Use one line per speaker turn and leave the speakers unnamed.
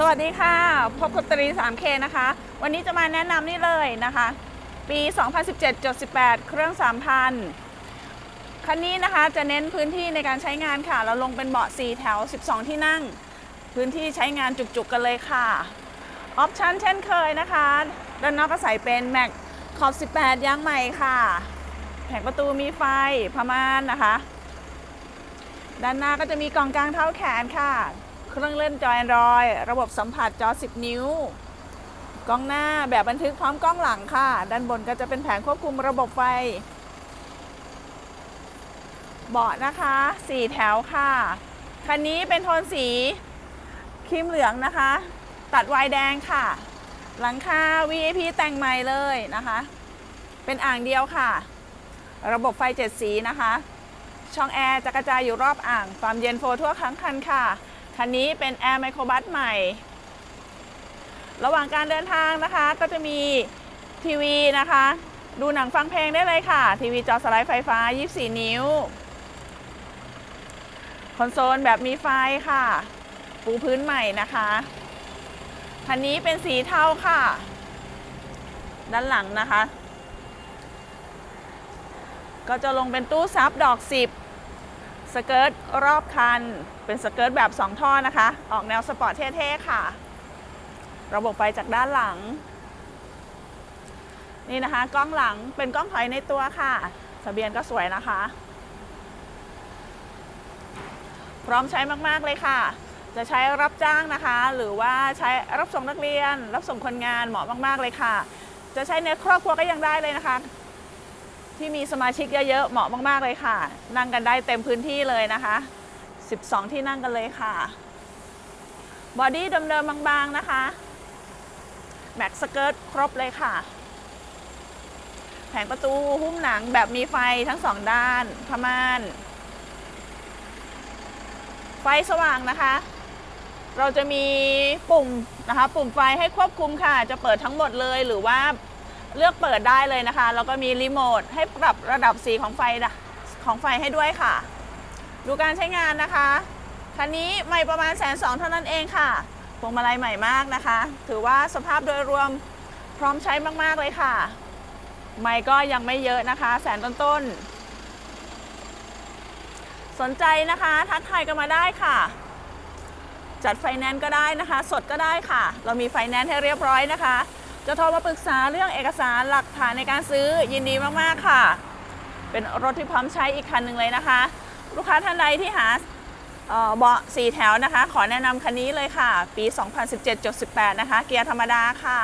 สวัสดีค่ะ พบกับตรี 3K นะคะ วันนี้จะมาแนะนำนี่เลยนะคะ ปี 2017-18 เครื่อง 3,000 คันนี้นะคะจะเน้นพื้นที่ในการใช้งานค่ะ เราลงเป็นเบาะ 4 แถว 12 ที่นั่ง พื้นที่ใช้งานจุกๆกันเลยค่ะ ออปชั่นเช่นเคยนะคะ ด้านนอกก็ใส่เป็นแม็กขอบ 18 ยางใหม่ค่ะ แผงประตูมีไฟพม่านนะคะ ด้านหน้าก็จะมีกล่องกลางเท้าแขนค่ะ เครื่องเล่นจอ Android ระบบสัมผัสจอ 10 นิ้ว กล้องหน้าแบบบันทึกพร้อมกล้องหลังค่ะ ด้านบนก็จะเป็นแผงควบคุมระบบไฟ เบาะนะคะ 4 แถวค่ะ คันนี้เป็นโทนสีครีมเหลืองนะคะ ตัดวายแดงค่ะ หลังคา VIP แต่งใหม่เลยนะคะ เป็นอ่างเดียวค่ะ ระบบไฟ 7 สีนะคะ ช่องแอร์จะกระจายอยู่รอบอ่าง ความเย็นโฟทั่วทั้งคันค่ะ คันนี้เป็นแอร์ไมโครบัสใหม่ ระหว่างการเดินทางนะคะ ก็จะมีทีวีนะคะ ดูหนังฟังเพลงได้เลยค่ะ ทีวีจอสไลด์ไฟฟ้า 24 นิ้ว คอนโซลแบบมีไฟค่ะ ปูพื้นใหม่นะคะ คันนี้เป็นสีเทาค่ะ ด้านหลังนะคะ ก็จะลงเป็นตู้ซับดอก 10 สเกิร์ตรอบคัน เป็นสเกิร์ตแบบ 2 ท่อนะคะ ออกแนวสปอร์ตเท่ๆค่ะ ระบบไฟจากด้านหลัง นี่นะคะ กล้องหลังเป็นกล้องถอยในตัวค่ะทะเบียนก็สวยนะคะ พร้อมใช้มากๆเลยค่ะ จะใช้รับจ้างนะคะ หรือว่าใช้รับส่งนักเรียน รับส่งคนงานเหมาะมากๆเลยค่ะ จะใช้ในครอบครัวก็ยังได้เลยนะคะ ที่มีสมาชิกเยอะๆ เหมาะมากๆเลยค่ะ นั่งกันได้เต็มพื้นที่เลยนะคะ 12 ที่นั่งกันเลยค่ะ บอดี้เดิมๆบางๆนะคะแม็กสเกิร์ตครบเลยค่ะ แผงประตูหุ้มหนังแบบมีไฟทั้งสองด้านพม่าน ไฟสว่างนะคะ เราจะมีปุ่มนะคะ ปุ่มไฟให้ควบคุมค่ะ จะเปิดทั้งหมดเลยหรือว่า เลือกเปิดได้เลยนะคะ แล้วก็มีรีโมทให้ปรับระดับสีของไฟของไฟให้ด้วยค่ะ ดูการใช้งานนะคะคันนี้ใหม่ประมาณแสนสองเท่านั้นเองค่ะพวงมาลัยใหม่มากนะคะ ถือว่าสภาพโดยรวมพร้อมใช้มาก ๆ เลยค่ะ ไม่ก็ยังไม่เยอะนะคะ แสนต้นๆ สนใจนะคะ ทักทายกันมาได้ค่ะ จัดไฟแนนซ์ก็ได้นะคะ สดก็ได้ค่ะ เรามีไฟแนนซ์ให้เรียบร้อยนะคะ จะโทรมาปรึกษาเรื่องเอกสารหลักฐานในการซื้อยินดีมาก ๆ ค่ะ เป็นรถที่พร้อมใช้อีกคันหนึ่งเลยนะคะ ลูกค้าท่านใดที่หาเบาะสีแถวนะคะ ขอแนะนำคันนี้เลยค่ะ ปี 2017-18 นะคะ เกียร์ธรรมดาค่ะ